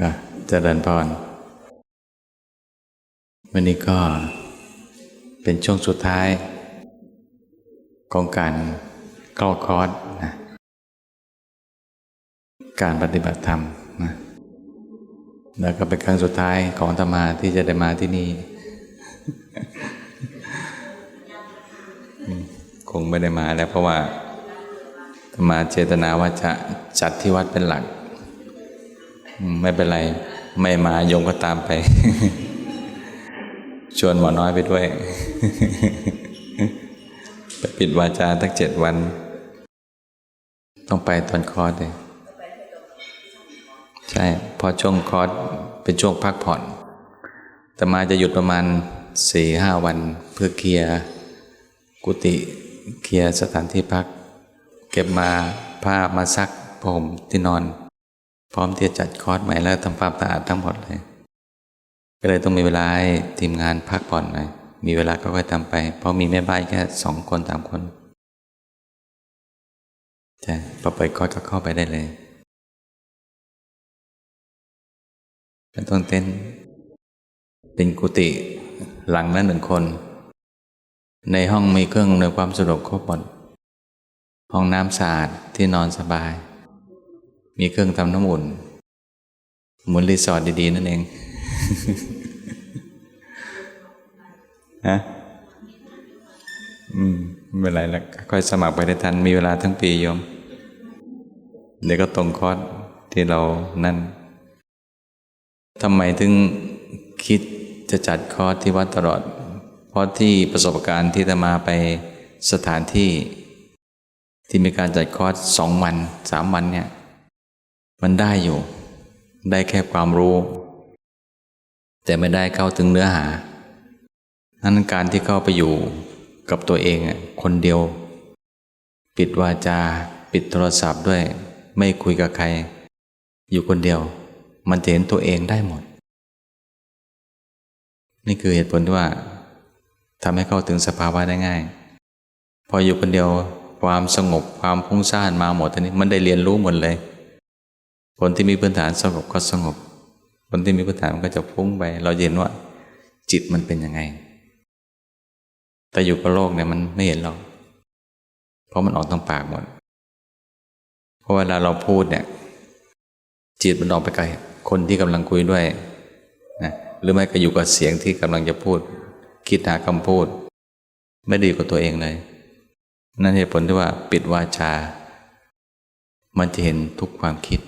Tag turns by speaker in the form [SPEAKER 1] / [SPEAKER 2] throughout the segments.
[SPEAKER 1] ก็เจริญพร วันนี้ก็เป็นช่วงสุดท้ายของการเข้าคอร์สนะการปฏิบัติธรรมนะแล้วก็เป็นครั้งสุดท้ายของธรรมาที่จะได้มาที่นี่ คงไม่ได้มาแล้วเพราะว่าธรรมาเจตนาว่าจะจัดที่วัดเป็นหลัก ไม่เป็นไร ไม่มาโยมก็ตามไป ชวนหมอน้อยไปด้วย ไปปิดวาจาตั้งเจ็ดวัน ต้องไปตอนคอร์สเลยใช่ พอช่วงคอร์สเป็นช่วงพักผ่อน แต่มาจะหยุดประมาณสี่ห้าวัน เพื่อเคลียร์กุฏิเคลียร์สถานที่พัก เก็บมาผ้ามาซักผมที่นอน พร้อมที่จะจัดคอร์สใหม่แล้วทำความสะอาดทั้งหมดเลย ก็เลยต้องมีเวลาให้ทีมงานพักผ่อนหน่อยมีเวลาก็ค่อยทำไป เพราะมีแม่บ้านแค่สองคนสามคนใช่พอเปิดคอร์สก็เข้าไปได้เลยเป็นต้นเต้น เป็นกุฏิหลังละหนึ่งคน ในห้องมีเครื่องอำนวยความสะดวกครบหมดห้องน้ำสะอาดที่นอนสบาย มีเครื่องทำน้ำอุ่นเหมือนรีสอร์ทดี ๆ นั่นเองฮะอืมไม่เป็นไรแล้วค่อยสมัครไปได้ทัน มีเวลาทั้งปีโยม เดี๋ยวก็ตรงคอร์สที่เรานั่นทำไมถึงคิดจะจัดคอร์สที่วัดตลอด เพราะที่ประสบการณ์ที่จะมาไปสถานที่ ที่มีการจัดคอร์สสองวันสามวันเนี่ย มันได้อยู่ ได้แค่ความรู้ แต่ไม่ได้เข้าถึงเนื้อหานั้นการที่เข้าไปอยู่กับตัวเองอะคนเดียว ปิดวาจา ปิดโทรศัพท์ด้วย ไม่คุยกับใคร อยู่คนเดียว มันจะเห็นตัวเองได้หมด นี่คือเหตุผลที่ว่าทำให้เข้าถึงสภาวะได้ง่าย พออยู่คนเดียวความสงบความพุ่งซ่านมาหมดทีนี้มันได้เรียนรู้หมดเลย คนที่มีพื้นฐานสงบก็สงบ คนที่มีพื้นฐานมันก็จะพุ่งไป เราเห็นว่า จิตมันเป็นยังไง แต่อยู่กับโลกเนี่ยมันไม่เห็นหรอก เพราะมันออกทางปากหมด เพราะเวลาเราพูดเนี่ย จิตมันออกไปไกลคนที่กำลังคุยด้วยนะหรือไม่ก็อยู่กับเสียงที่กำลังจะพูด คิดหาคำพูด ไม่ดีกับตัวเองเลย นั่นเหตุผลที่ว่าปิดวาจา มันจะเห็นทุกความคิด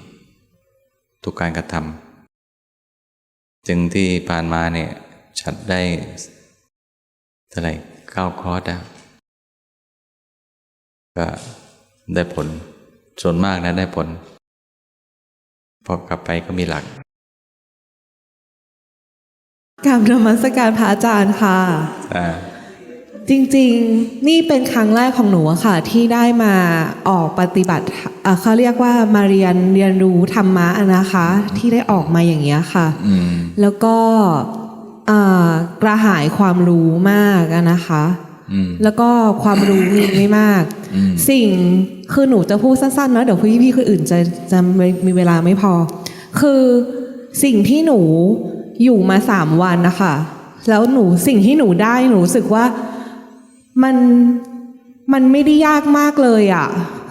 [SPEAKER 1] ทุกการกระทำจึงที่ผ่านมาเนี่ยชัดได้เท่าไหร่เก้าคอร์สอะก็ได้ผลส่วนมากนะได้ผล พอกลับไปก็มีหลัก
[SPEAKER 2] กราบนมัสการพระอาจารย์ค่ะ
[SPEAKER 1] อ่า
[SPEAKER 2] จริงๆ นี่เป็นครั้งแรกของหนูอะค่ะ ที่ได้มาออกปฏิบัติเอ่อเขาเรียกว่ามาเรียนเรียนรู้ธรรมะอะนะคะ ที่ได้ออกมาอย่างเงี้ยค่ะ
[SPEAKER 1] อืม
[SPEAKER 2] แล้วก็เอ่อกระหายความรู้มากอะนะคะ
[SPEAKER 1] อืม
[SPEAKER 2] แล้วก็ความรู้มีไม่มาก
[SPEAKER 1] อืม
[SPEAKER 2] สิ่งคือหนูจะพูดสั้นๆเนาะเดี๋ยวพี่พี่ๆคนอื่นจะจะไม่มีเวลาไม่พอ คือสิ่งที่หนูอยู่มาสามวันนะคะ แล้วหนูสิ่งที่หนูได้หนูรู้สึกว่า มันมันไม่ได้ยากมากเลยอะ่ะ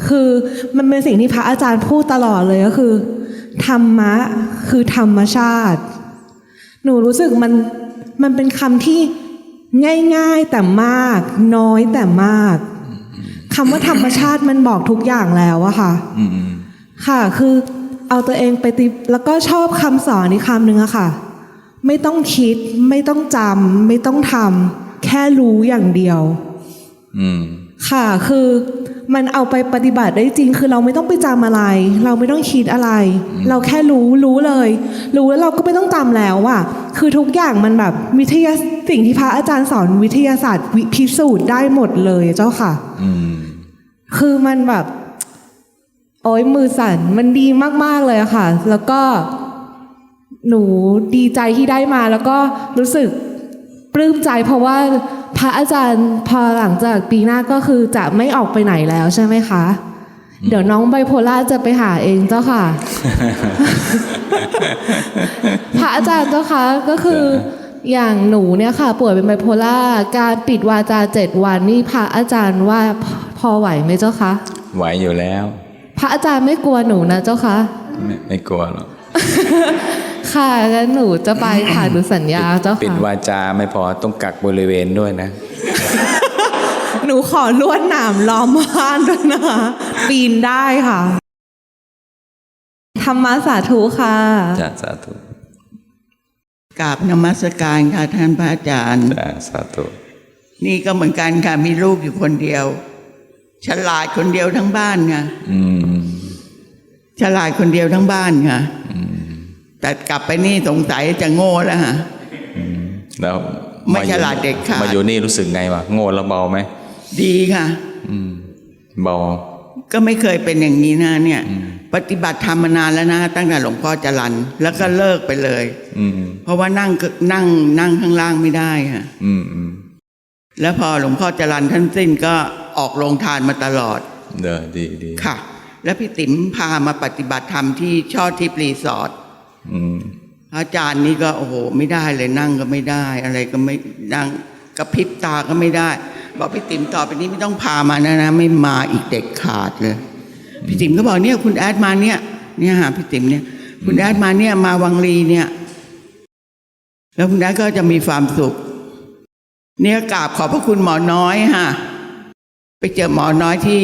[SPEAKER 2] คือมันเป็นสิ่งที่พระอาจารย์พูดตลอดเลยก็คือ ธรรมะคือธรรมชาติ หนูรู้สึกมันมันเป็นคำที่ง่ายๆแต่มาก น้อยแต่มากคำว่าธรรมชาติมันบอกทุกอย่างแล้วอะค่ะค่ะ คือเอาตัวเองไปติแล้วก็ชอบคำสอนอีกคำหนึ่งอะค่ะ ไม่ต้องคิด ไม่ต้องจำไม่ต้องทำแค่รู้อย่างเดียว ค่ะคือมันเอาไปปฏิบัติได้จริง คือเราไม่ต้องไปจำอะไร เราไม่ต้องคิดอะไร เราแค่รู้รู้เลย รู้แล้วเราก็ไม่ต้องจำแล้วอะคือทุกอย่างมันแบบวิทยาสิ่งที่พระอาจารย์สอนวิทยาศาสตร์วิพิสูจน์ได้หมดเลยเจ้าค่ะ
[SPEAKER 1] อืม
[SPEAKER 2] คือมันแบบ โอ้ยมือสั่นมันดีมาก ๆ เลยอะค่ะ แล้วก็หนูดีใจที่ได้มาแล้วก็รู้สึก ปลื้มใจเพราะว่าพระอาจารย์พอหลังจากปีหน้าก็คือจะไม่ออกไปไหนแล้วใช่ไหมคะ เดี๋ยวน้องไบโพล่าจะไปหาเองเจ้าค่ะ พระอาจารย์เจ้าคะก็คืออย่างหนูเนี่ยค่ะ ป่วยเป็นไบโพล่าการปิดวาจาเจ็ดวันนี่พระอาจารย์ว่าพอพอไหวไหมเจ้าคะ
[SPEAKER 1] ไหวอยู่แล้ว
[SPEAKER 2] พระอาจารย์ไม่กลัวหนูนะเจ้าคะ
[SPEAKER 1] ไม่ไม่กลัวหรอก
[SPEAKER 2] ค่ะงั้นหนูจะไปค่ะหนูสัญญาเจ้า
[SPEAKER 1] ปิด
[SPEAKER 2] ค่ะ
[SPEAKER 1] วาจาไม่พอต้องกักบริเวณด้วยนะ
[SPEAKER 2] หนูขอลวดหนามล้อมบ้านด้วยนะคะปีนได้ค่ะธรรมาสาธุค่ะ
[SPEAKER 1] จ้าสาธุ
[SPEAKER 3] กราบนมัสการค่ะท่านพระอาจารย์
[SPEAKER 1] จ้าสาธุ
[SPEAKER 3] นี่ก็เหมือนกันค่ะมีลูกอยู่คนเดียว ฉลาดคนเดียวทั้งบ้านค่ะ
[SPEAKER 1] อืม
[SPEAKER 3] ฉลาดคนเดียวทั้งบ้านค่ะ แต่กลับไปนี่สงสัยจะโง่แล้วค่ะ
[SPEAKER 1] แล้ว
[SPEAKER 3] ไม่ฉลาดเด็ดขาด
[SPEAKER 1] มาอยู่นี่รู้สึกไงวะโง่แล้วเบาไหม
[SPEAKER 3] ดีค่ะ
[SPEAKER 1] อืมเบา
[SPEAKER 3] ก็ไม่เคยเป็นอย่างนี้นะเนี่ย ปฏิบัติธรรมมานานแล้วนะตั้งแต่หลวงพ่อจรันแล้วก็เลิกไปเลย
[SPEAKER 1] อืม
[SPEAKER 3] เพราะว่านั่งก็นั่งนั่งข้างล่างไม่ได้ค่ะ
[SPEAKER 1] อืมอืม
[SPEAKER 3] แล้วพอหลวงพ่อจรันท่านสิ้นก็ออกโรงทานมาตลอด
[SPEAKER 1] เด้อดีดี
[SPEAKER 3] ค่ะ แล้วพี่ติ๋มพามาปฏิบัติธรรมที่ช่อทิพย์รีสอร์ท
[SPEAKER 1] อา
[SPEAKER 3] จารย์นี่ก็โอ้โห ไม่ได้เลยนั่งก็ไม่ได้ อะไรก็ไม่นั่งกระพริบตาก็ไม่ได้ บอกพี่ติ๋มต่อไปนี้ไม่ต้องพามานะนะ ไม่มาอีกเด็กขาดเลย พี่ติ๋มก็บอกเนี่ย คุณแอดมาเนี่ย เนี่ยหาพี่ติ๋มเนี่ย คุณแอดมาเนี่ยมาวังลีเนี่ย แล้วคุณแอดก็จะมีความสุข เนี่ยกราบขอบพระคุณหมอน้อยฮะไปเจอหมอน้อยที่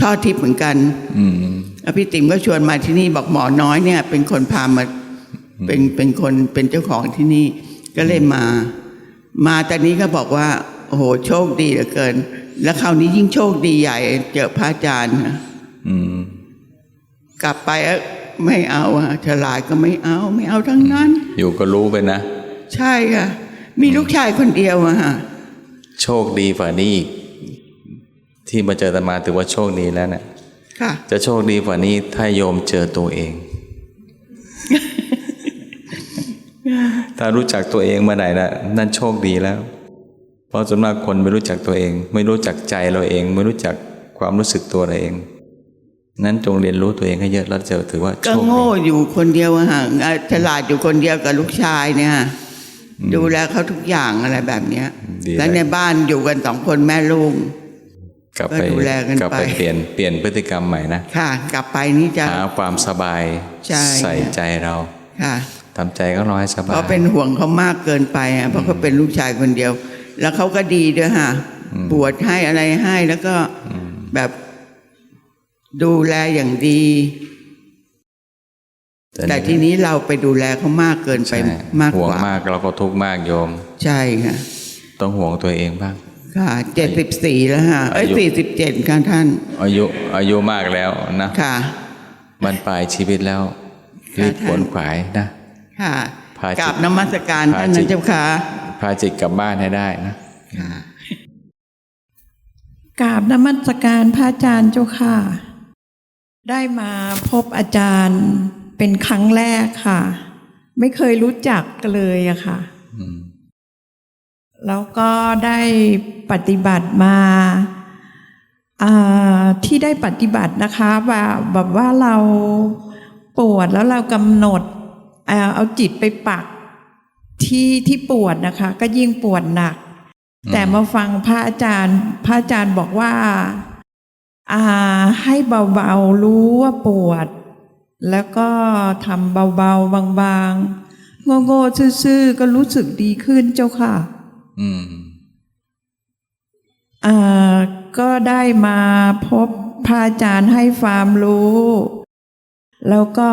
[SPEAKER 3] ช่อทิพย์เหมือนกัน
[SPEAKER 1] อืม
[SPEAKER 3] แล้วพี่ติ๋มก็ชวนมาที่นี่บอกหมอน้อยเนี่ย เป็นคนพามาเป็นเป็นคนเป็นเจ้าของที่นี่ ก็เลยมา มาตอนนี้ก็บอกว่า โอ้โหโชคดีเหลือเกิน แล้วคราวนี้ยิ่งโชคดีใหญ่ เจอพระอาจารย์นะ
[SPEAKER 1] อืม
[SPEAKER 3] กลับไปเอ้ยไม่เอาอะฉลาดก็ไม่เอา ไม่เอาทั้งนั้น
[SPEAKER 1] อยู่ก็รู้ไปนะ
[SPEAKER 3] ใช่ค่ะ มีลูกชายคนเดียวอะฮะ
[SPEAKER 1] โชคดีฝ่านี้อีก ที่มาเจอตมาถือว่าโชคดีแล้วเนะ
[SPEAKER 3] ค่ะ
[SPEAKER 1] จะโชคดีกว่านี้ถ้าโยมเจอตัวเอง ถ้ารู้จักตัวเองเมื่อไหร่นะนั่นโชคดีแล้ว เพราะส่วนมากคนไม่รู้จักตัวเอง ไม่รู้จักใจเราเอง ไม่รู้จักความรู้สึกตัวเราเอง นั้นจงเรียนรู้ตัวเองให้เยอะแล้วจะถือว่า
[SPEAKER 3] ก็
[SPEAKER 1] โชคดี
[SPEAKER 3] โง่อยู่คนเดียวอะฮะอะฉลาดอยู่คนเดียวกับลูกชายเนี่ยฮะดูแลเขาทุกอย่างอะไรแบบเนี้ย
[SPEAKER 1] ดี
[SPEAKER 3] แล้วในบ้านอยู่กันสองคนแม่ลูก
[SPEAKER 1] กลับไป
[SPEAKER 3] ก็ดูแลกัน
[SPEAKER 1] กลับไป
[SPEAKER 3] ไป
[SPEAKER 1] เปลี่ยนเปลี่ยนพฤติกรรมใหม่นะ
[SPEAKER 3] ค่ะ กลับไปนี่จะ
[SPEAKER 1] หาความสบาย
[SPEAKER 3] ใช่
[SPEAKER 1] ใส่ใจเรา
[SPEAKER 3] ค่ะ
[SPEAKER 1] ทำใจก็ร้อยส
[SPEAKER 3] เพ
[SPEAKER 1] บาย
[SPEAKER 3] ราะเป็นห่วงเขามากเกินไปอะเพราะเขาเป็นลูกชายคนเดียว แล้วเขาก็ดีด้วยค่ะบวชให้อะไรให้แล้วก็แบบดูแลอย่างดี แต่ทีนี้เราไปดูแลเขามากเกินไป
[SPEAKER 1] ใช่
[SPEAKER 3] มาก
[SPEAKER 1] ห่ว
[SPEAKER 3] ก
[SPEAKER 1] ง
[SPEAKER 3] ว่า
[SPEAKER 1] มากเราก็ทุกข์มากโยม
[SPEAKER 3] ใช่ค่ะ
[SPEAKER 1] ต้องห่วงตัวเองบ้าง
[SPEAKER 3] ค่ะเจ็ดสิบสี่แล้วฮะเอ้ย
[SPEAKER 1] อายุ
[SPEAKER 3] สี่สิบเจ็ดค่ะท่าน
[SPEAKER 1] อายุอายุมากแล้วนะ
[SPEAKER 3] ค่ะ
[SPEAKER 1] บรรปลายชีวิตแล้ว
[SPEAKER 3] ค่ะ
[SPEAKER 1] รีบ
[SPEAKER 3] ท่าน
[SPEAKER 1] ขวนขวายนะ
[SPEAKER 3] ค่ะ
[SPEAKER 1] พาจิต
[SPEAKER 3] กราบนมัสการ
[SPEAKER 1] พา
[SPEAKER 3] ท่าน
[SPEAKER 1] จิ
[SPEAKER 3] นะ
[SPEAKER 1] ต
[SPEAKER 3] เจ้าค่ะ
[SPEAKER 1] พาจิตกลับบ้านให้ได้นะ
[SPEAKER 3] ค่ะ
[SPEAKER 4] กราบนมัสการพระอาจารย์เจ้าค่ะ ได้มาพบอาจารย์เป็นครั้งแรกค่ะ ไม่เคยรู้จักกันเลยอะค่ะแล้วก็ได้ ปฏิบัติมาอ่าที่ได้ปฏิบัตินะคะแบบแบบว่าเราปวดแล้วเรากำหนดเอ่อเอาจิตไปปักที่ที่ปวดนะคะ ก็ยิ่งปวดหนัก แต่มาฟังพระอาจารย์ พระอาจารย์บอกว่าอ่าให้เบาๆรู้ว่าปวด แล้วก็ทำเบาๆบางๆโง่ๆซื่อๆก็รู้สึกดีขึ้นเจ้าค่ะ
[SPEAKER 1] อืม
[SPEAKER 4] อ่า ก็ได้มาพบพระอาจารย์ให้ความรู้ แล้วก็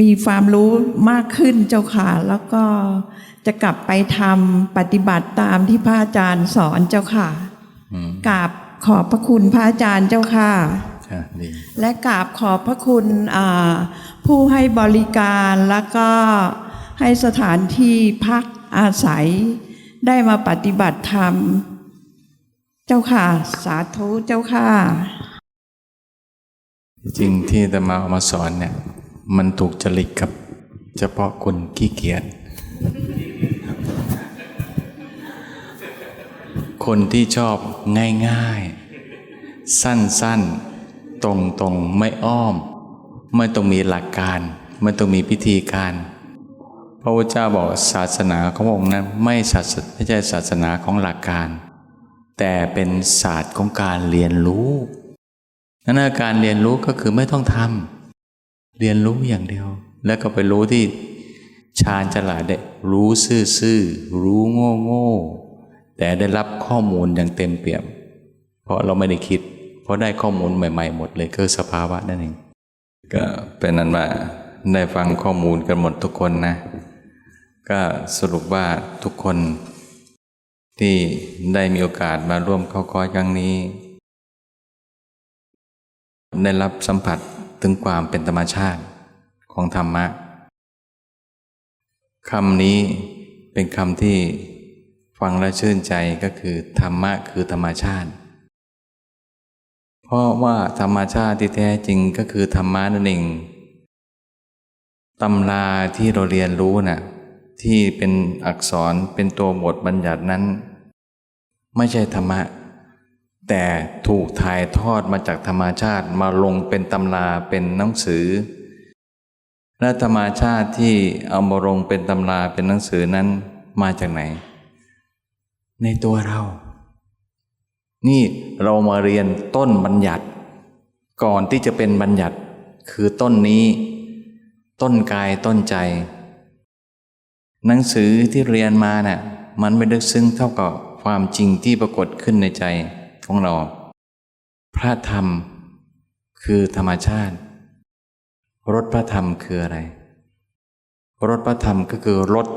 [SPEAKER 4] มีความรู้มากขึ้นเจ้าค่ะ แล้วก็จะกลับไปทำปฏิบัติตามที่พระอาจารย์สอนเจ้าค่ะ
[SPEAKER 1] อืม
[SPEAKER 4] กราบขอบพระคุณพระอาจารย์เจ้าค่ะ
[SPEAKER 1] อะดี
[SPEAKER 4] และกราบขอบพระคุณอ่าผู้ให้บริการแล้วก็ให้สถานที่พักอาศัย ได้มาปฏิบัติธรรม เจ้าค่ะ สาธุเจ้าค่ะ
[SPEAKER 1] จริงที่อาตมาเอามาสอนเนี่ย มันถูกจริตกับเฉพาะคนขี้เกียจคนที่ชอบง่ายสั้นๆ ตรงๆ ไม่อ้อม ไม่ต้องมีหลักการ ไม่ต้องมีพิธีการ พระพุทธเจ้าบอกศาสนาขององค์นั้นไม่ศาสไม่ใช่ศาสนาของหลักการ แต่เป็นศาสตร์ของการเรียนรู้นั่นการเรียนรู้ก็คือไม่ต้องทำเรียนรู้อย่างเดียว แล้วก็ไปรู้ที่ชาญฉลาดได้รู้ซื่อๆรู้โง่โง่ๆแต่ได้รับข้อมูลอย่างเต็มเปี่ยม เพราะเราไม่ได้คิด เพราะได้ข้อมูลใหม่ ๆ หมดเลยคือสภาวะนั่นเองก็เป็นนั้นว่าได้ฟังข้อมูลกันหมดทุกคนนะ ก็สรุปว่าทุกคนที่ได้มีโอกาสมาร่วมเข้าคอร์สครั้งนี้ ได้รับสัมผัสถึงความเป็นธรรมชาติของธรรมะคำนี้เป็นคำที่ฟังและชื่นใจก็คือธรรมะคือธรรมชาติ เพราะว่าธรรมชาติที่แท้จริงก็คือธรรมะนั่นเองตำราที่เราเรียนรู้น่ะ ที่เป็นอักษรเป็นตัวบทบัญญัตินั้น ไม่ใช่ธรรมะ แต่ถูกถ่ายทอดมาจากธรรมชาติมาลงเป็นตำราเป็นหนังสือ และธรรมชาติที่เอามาลงเป็นตำราเป็นหนังสือนั้นมาจากไหน ในตัวเรา นี่เรามาเรียนต้นบัญญัติ ก่อนที่จะเป็นบัญญัติคือต้นนี้ ต้นกายต้นใจ หนังสือที่เรียนมาน่ะมันไม่ลึกซึ้งเท่ากับความจริงที่ปรากฏขึ้นในใจของเรา พระธรรม คือธรรมชาติ รสพระธรรมคืออะไร รสพระธรรมก็คือรส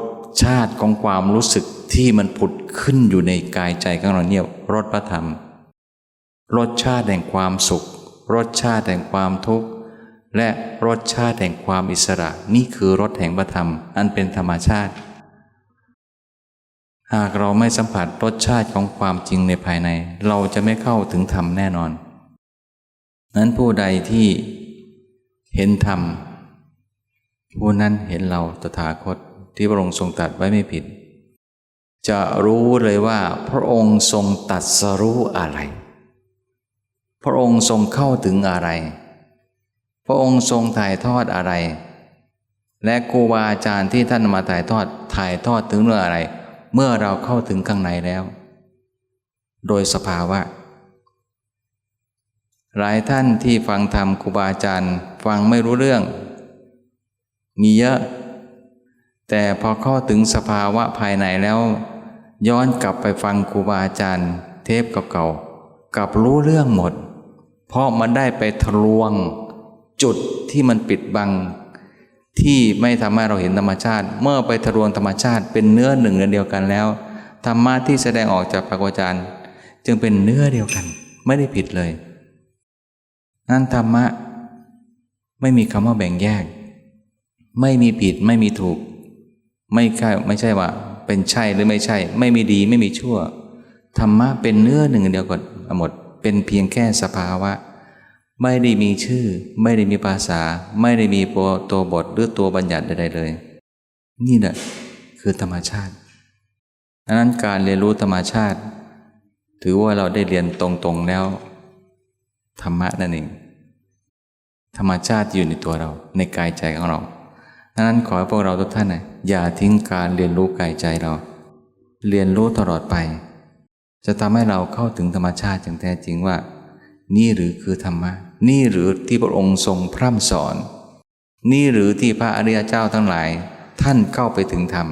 [SPEAKER 1] ชาติของความรู้สึกที่มันผุดขึ้นอยู่ในกายใจของเราเนี่ยรสพระธรรม รสชาติแห่งความสุข รสชาติแห่งความทุกข์ และรสชาติแห่งความอิสระนี่คือรสแห่งพระธรรม อันเป็นธรรมชาติ หากเราไม่สัมผัสรสชาติของความจริงในภายใน เราจะไม่เข้าถึงธรรมแน่นอน นั้นผู้ใดที่เห็นธรรม ผู้นั้นเห็นเราตถาคตที่พระองค์ทรงตรัสไว้ไม่ผิด จะรู้เลยว่าพระองค์ทรงตรัสรู้อะไร พระองค์ทรงเข้าถึงอะไร พระองค์ทรงถ่ายทอดอะไร และครูบาอาจารย์ที่ท่านมาถ่ายทอดถ่ายทอดถึงเรื่องอะไร เมื่อเราเข้าถึงข้างในแล้ว โดยสภาวะ หลายท่านที่ฟังธรรมครูบาอาจารย์ฟังไม่รู้เรื่อง มีเยอะ แต่พอเข้าถึงสภาวะภายในแล้ว ย้อนกลับไปฟังครูบาอาจารย์ เทปเก่าๆกลับรู้เรื่องหมด เพราะมันได้ไปทะลวง จุดที่มันปิดบัง ที่ไม่ทำให้เราเห็นธรรมชาติ เมื่อไปทะลวงธรรมชาติ เป็นเนื้อหนึ่งเดียวกันแล้วธรรมะที่แสดงออกจากปากวาจารย์จึงเป็นเนื้อเดียวกัน ไม่ได้ผิดเลยนั่นธรรมะ ไม่มีคำว่าแบ่งแยก ไม่มีผิดไม่มีถูก ไม่ใช่ไม่ใช่ว่า เป็นใช่หรือไม่ใช่ ไม่มีดีไม่มีชั่วธรรมะเป็นเนื้อหนึ่งเดียวกันหมด เป็นเพียงแค่สภาวะ ไม่ได้มีชื่อ ไม่ได้มีภาษา ไม่ได้มีตัวบทหรือตัวบัญญัติใดๆเลย นี่แหละคือธรรมชาติดังนั้นการเรียนรู้ธรรมชาติ ถือว่าเราได้เรียนตรงๆแล้ว ธรรมะนั่นเองธรรมชาติอยู่ในตัวเราในกายใจของเราดังนั้นขอให้พวกเราทุกท่านนะอย่าทิ้งการเรียนรู้กายใจเรา เรียนรู้ตลอดไป จะทำให้เราเข้าถึงธรรมชาติอย่างแท้จริงว่า นี่หรือคือธรรมะ นี่หรือที่พระองค์ทรงพร่ำสอน นี่หรือที่พระอริยเจ้าทั้งหลาย ท่านเข้าไปถึงธรรม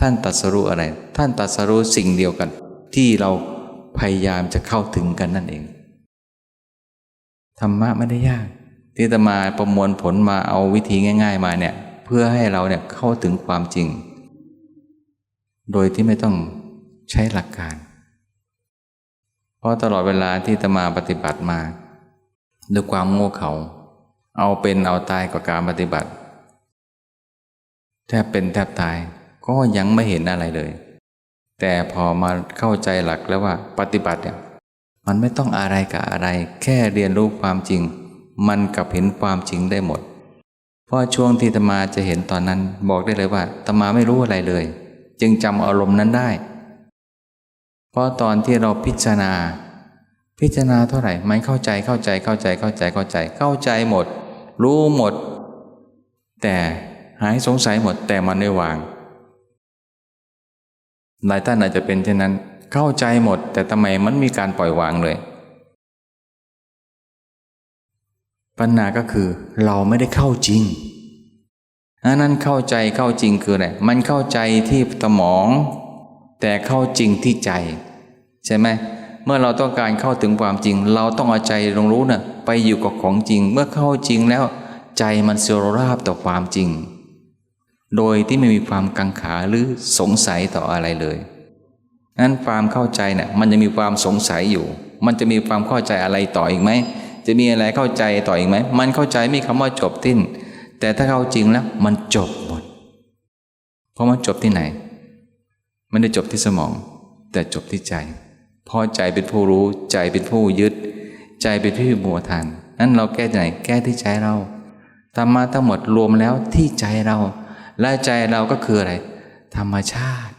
[SPEAKER 1] ท่านตรัสรู้อะไร ท่านตรัสรู้สิ่งเดียวกัน ที่เราพยายามจะเข้าถึงกันนั่นเอง ธรรมะไม่ได้ยาก ที่จะมาประมวลผลมาเอาวิธีง่าย ๆ มาเนี่ยเพื่อให้เราเนี่ยเข้าถึงความจริง โดยที่ไม่ต้องใช้หลักการ เพราะตลอดเวลาที่จะมาปฏิบัติมา ด้วยความโง่เขาเอาเป็นเอาตายกับการปฏิบัติ แทบเป็นแทบตายก็ยังไม่เห็นอะไรเลย แต่พอมาเข้าใจหลักแล้วว่าปฏิบัติเนี่ยมันไม่ต้องอะไรกับอะไร แค่เรียนรู้ความจริง มันกับเห็นความจริงได้หมด เพราะช่วงที่ตมาจะเห็นตอนนั้นบอกได้เลยว่าตมาไม่รู้อะไรเลย จึงจำอารมณ์นั้นได้ เพราะตอนที่เราพิจารณา พิจารณาเท่าไหร่มันเข้าใจเข้าใจเข้าใจเข้าใจเข้าใจเข้าใจหมด รู้หมด แต่หายสงสัยหมดแต่มันไม่วางหลายท่านอาจจะเป็นเช่นนั้น เข้าใจหมด แต่ทำไมมันมีการปล่อยวางเลย ปัญหาก็คือ เราไม่ได้เข้าจริงอันนั้นเข้าใจเข้าจริงคืออะไรมันเข้าใจที่สมอง แต่เข้าจริงที่ใจ ใช่ไหม เมื่อเราต้องการเข้าถึงความจริง เราต้องเอาใจลงรู้นะ่ะไปอยู่กับของจริง เมื่อเข้าจริงแล้ว ใจมันเสรราบต่อความจริง โดยที่ไม่มีความกังขาหรือสงสัยต่ออะไรเลยนั้นความเข้าใจเนี่ยมันจะมีความสงสัยอยู่ มันจะมีความเข้าใจอะไรต่ออีกไหมจะมีอะไรเข้าใจต่ออีกไหมมันเข้าใจมีคำว่าจบทิ้น แต่ถ้าเข้าจริงแล้วมันจบหมด เพราะมันจบที่ไหนไม่ได้จบที่สมอง แต่จบที่ใจ เพราะใจเป็นผู้รู้ใจเป็นผู้ยึด ใจเป็นผู้บัวทันนั้นเราแก้ที่ไหนแก้ที่ใจเราธรรมะทั้งหมดรวมแล้วที่ใจเรา และใจเราก็คืออะไร ธรรมชาติ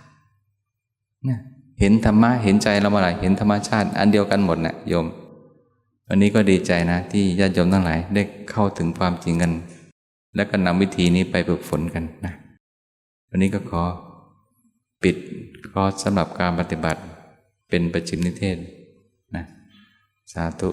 [SPEAKER 1] เนี่ยเห็นธรรมะเห็นใจเราเมื่อไหร่เห็นธรรมชาติ อันเดียวกันหมดนะ่ะโยม วันนี้ก็ดีใจนะ ที่ญาติโยมทั้งหลายได้เข้าถึงความจริงกัน และก็นำวิธีนี้ไปฝึกฝนกันนะวันนี้ก็ขอปิดคอร์สสำหรับการปฏิบัติ เป็นประจิมนิเทศนะสาธุ